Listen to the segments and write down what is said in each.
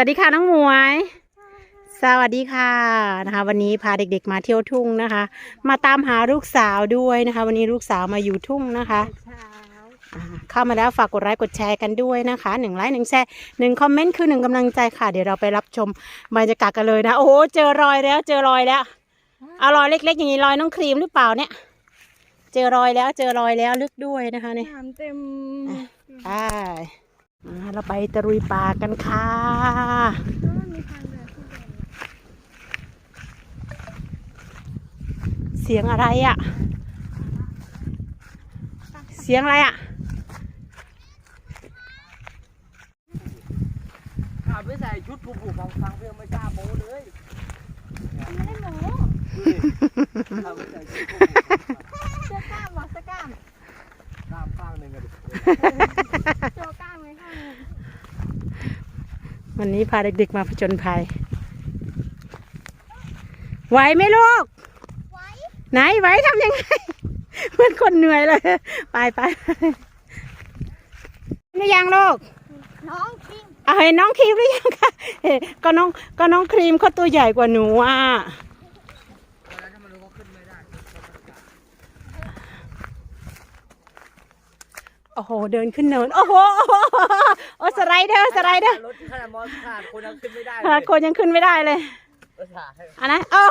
วัสดีค่ะน้องหมวย สวัสดีค่ะนะคะ วันนี้พาเด็กๆ มาเที่ยวทุ่งนะคะ มาตามหาลูกสาวด้วยนะคะ วันนี้ลูกสาวมาอยู่ทุ่งนะคะอ่าเข้ามาแล้วฝากกดไลค์กดแชร์กันด้วยนะคะหนึ่งไลค์หนึ่งแชร์หนึ่งคอมเมนต์คือหนึ่งกำลังใจค่ะ เดี๋ยวเราไปรับชมบรรยากาศกันเลยนะ โอ้โหเจอรอยแล้ว เจอรอยแล้วเอารอยเล็กๆอย่างนี้รอยน้องครีมหรือเปล่าเนี่ย เจอรอยแล้วเจอรอยแล้วลึกด้วยนะคะเนี่ยน้ำเต็ม ไป อ่าเราไปตะลุยป่ากันค่ะเสียงอะไรอะ่ะ เสียงอะไรอะ่ะข้าไม่ใส่ชุดผูกผูกฟังฟังเพื่อไม่กล้าโม้เลยไม่ได้หมู ข้าไม่ใส่ชุดผูก เชือกกล้ามบอกสกล้าม กล้ามข้างหนึ่งกันดิ โจกล้ามไว้ข้างหนึ่ง วันนี้ พาเด็กๆมาผจญภัย ไหวไหมลูกไว้ไหนไหวทำยังไง เหมือนคนเหนื่อยเลย ไปไปหรือยังลูก น้องคิงเอาเห็นน้องครีมหรือยังคะเห็นก็น้องก็น้องครีมเขาตัวใหญ่กว่าหนูอะ แล้วถ้ามันรู้ว่าขึ้นไม่ได้ โอ้โห เดินขึ้นเนิน โอ้โห โอ้สไลเดอร์สไลเดอร์รถขนาดมอสขาดคนยังขึ้นไม่ได้ขนาดคนยังขึ้นไม่ได้เลยรถขาดให้อันนั้นโอ้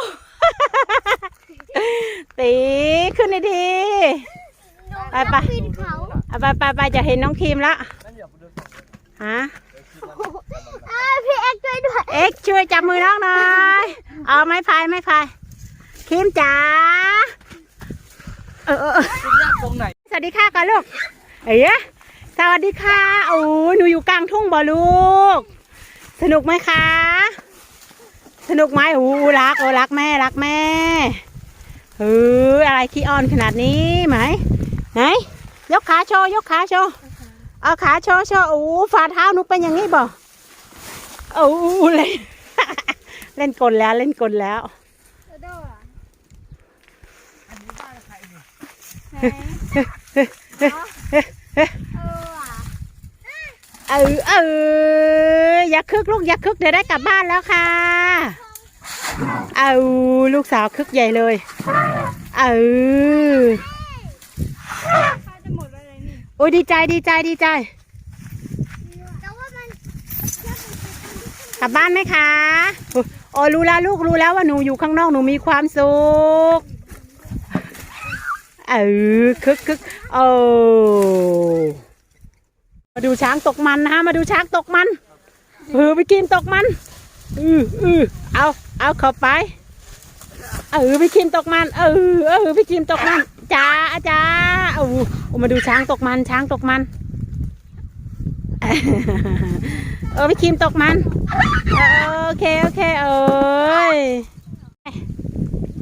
ตีขึ้นดีไปไปขึ้นเขาๆเอาไปไปไปจะเห็นน้องครีมละนั่นเดี๋ยวผมเดินสองเลยฮะอ่าพี่เอ็กซ์ช่วยด้วย เอ็กซ์ช่วยจับมือน้องหน่อย เอาไม้พายไม้พายครีมจ๋า เออเออเออขึ้นยากตรงไหนสวัสดีค่ะก่อนลูก เอ๋สวัสดีค่ะโอ้ยหนูอยู่กลางทุ่งบ่ลูก สนุกไหมคะ สนุกไหมโอ้รักโอ้รักแม่รักแม่เอออะไรขี้อ่อนขนาดนี้ไหมไหนยกขาโชว์ยกขาโชว์เอาขาโชว์โชว์โอ้ฝ่าเท้าหนูเป็นอย่างนี้บ่โอ้เล่นเล่นกลแล้วเล่นกลแล้ว เออเออเอออย่าคึกลูกอย่าคึกเดี๋ยวได้กลับบ้านแล้วค่ะ เอาลูกสาวคึกใหญ่เลยเออข้าจะหมดแล้วเลยนี่โอ้ยดีใจดีใจดีใจ กลับบ้านไหมคะอ้โอ้รู้แล้วลูกรู้แล้วว่าหนูอยู่ข้างนอกหนูมีความสุขเออคึกคึก โอ้มาดูช้างตกมันนะฮะมาดูช้างตกมันเออไปกินตกมันอืออือเอาเอาเข้าไปเออพี่คิมตกมัน เออเออพี่คิมตกมันจ้าจ้าโอ้มาดูช้างตกมันช้างตกมันเออพี่คิมตกมันโอเคโอเคเอ้ย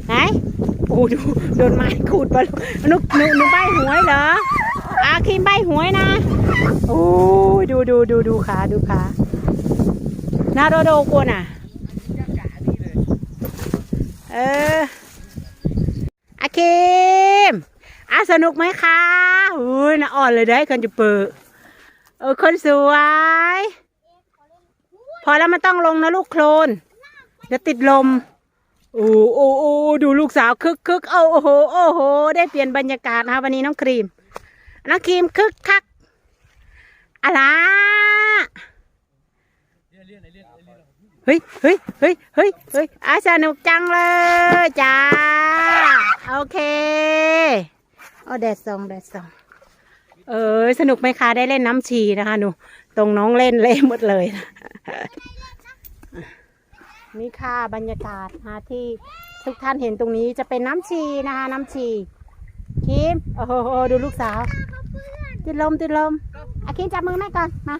ไหน โอ้ดูโดนไม้ขูดไปนุหนูหนูใบหวยเหรออาคิมใบหวยนะโอ้ยดูดูดูดูขาดูขาน้าโดโดกวนอะเอออาคิมอาสนุกไหมคะอุ้ยน่าอ่อนเลยได้คนจะเปิดเออคนสวย พอแล้วมันต้องลงนะลูกโคลนเดี๋ยวติดลม โอ้โอ้โอ้ดูลูกสาวคึกคึกโอ้โหโอ้โห ได้เปลี่ยนบรรยากาศนะคะวันนี้น้องครีม น้องครีมคึกคักอะไรเรียเรียกอะไรเรียกอะไรเรียกเฮ้ยเฮ้ยเฮ้ยเฮ้ยเฮ้ยอาสนุกจังเลยจ้า โอเคเอาแดดส่องแดดส่องเออสนุกไหมคะได้เล่นน้ำชีนะคะหนู ตรงน้องเล่นเล่นหมดเลยนะ นี่ค่ะบรรยากาศนะคะที่ทุกท่านเห็นตรงนี้จะเป็นน้ำชีนะคะ น้ำชีคิมโอ้โหดูลูกสาว ติดลมติดลมอาคิมจับมือแม่ก่อนมา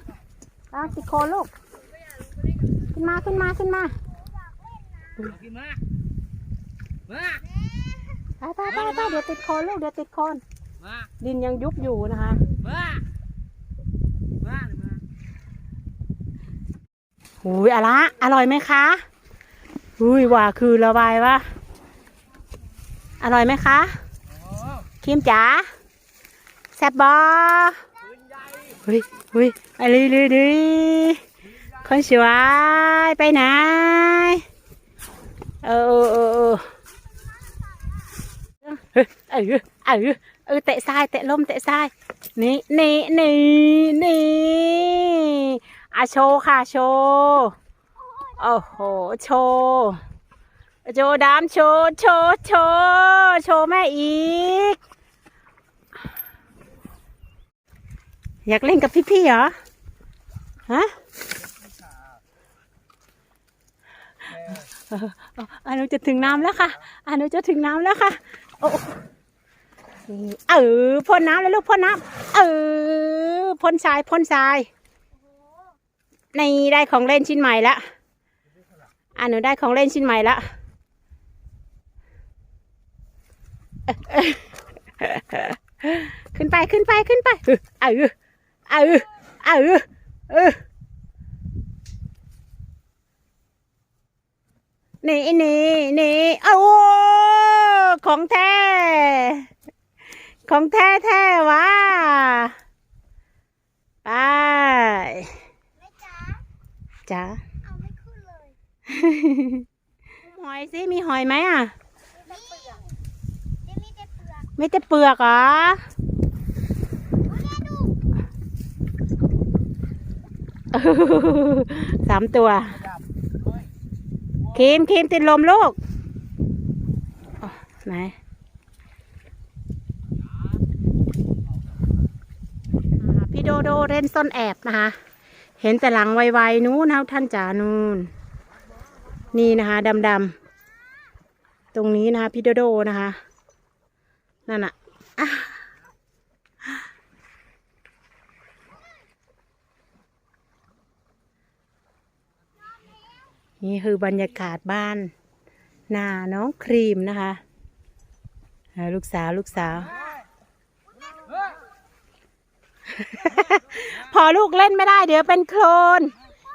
เอาติดโคนลูก ขึ้นมาขึ้นมาขึ้นมากินมามาไปไปไปไปเดี๋ยวติดโคนลูกเดี๋ยวติดโคนมาดินยังยุบอยู่นะคะมามาหรือมาหูยอะละอร่อยไหมคะ อุ้ยว่าคือระบายวะอร่อยไหมคะคิมจ๋าแซบบอเฮ้ยเฮ้ยอะไรเลดีคนสวยไปไหนเออเออเออเออเออเออเออเตะทรายเตะลมเตะทรายนี่นี่นี่นี่อาโชค่ะโช โอ้โห โชว์โชดามโชว์ โชว์ โชว์ โชว์แม่อีก อยากเล่นกับพี่ๆเหรอ ฮะอันนู้จะถึงน้ำแล้วค่ะอันนู้จะถึงน้ำแล้วค่ะ โอ้เออพ่นน้ำเลยลูกพ่นน้ำเออพ่นทรายพ่นทราย ในได้ของเล่นชิ้นใหม่ละ อันหนูได้ของเล่นชิ้นใหม่ละขึ้นไปขึ้นไปขึ้นไปเออเออเออเออเออนี่นี่นี่โอ้ของแท้ ของแท้แท้ๆวะไปแม่จ๋า หอยสิมีหอยไหมอะมีแต่เปลือกเดี๋ยวมีแต่เปลือกไม่จะเปลือกเหรอโอ้ยดูสามตัวดับเฮ้ยครีมครีมติดลมลูกอ๋อไหนอ่าพี่โดโดเล่นซ่อนแอบนะคะ เห็นแต่หลังไวๆนู้นนะท่านจ๋านูนนี่ นี่นะคะดำๆตรงนี้นะคะพี่โดโดนะคะนั่นอะอะนี่คือบรรยากาศบ้าน นาน้องครีมนะคะลูกสาวลูกสาว พอลูกเล่นไม่ได้ เดี๋ยวเป็นโคลน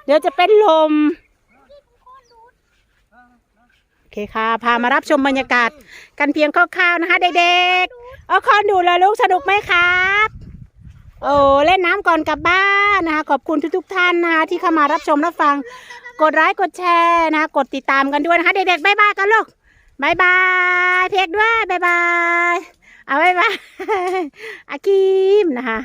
เดี๋ยวจะเป็นลม อเคค่ะ พามารับชมบรรยากาศกันเพียงคร่าวๆนะคะเด็กๆเอาคอนดูแลลูกสนุกไหมครับโอ้เล่นน้ำก่อนกลับบ้านนะคะขอบคุณทุกๆท่านนะคะที่เข้ามารับชมรับฟัง กดไลค์กดแชร์นะคะกดติดตามกันด้วยนะคะเด็กๆบ๊ายบายกันลูกบายบายเพกด้วยบายบายเอาบายบายอากิมนะคะ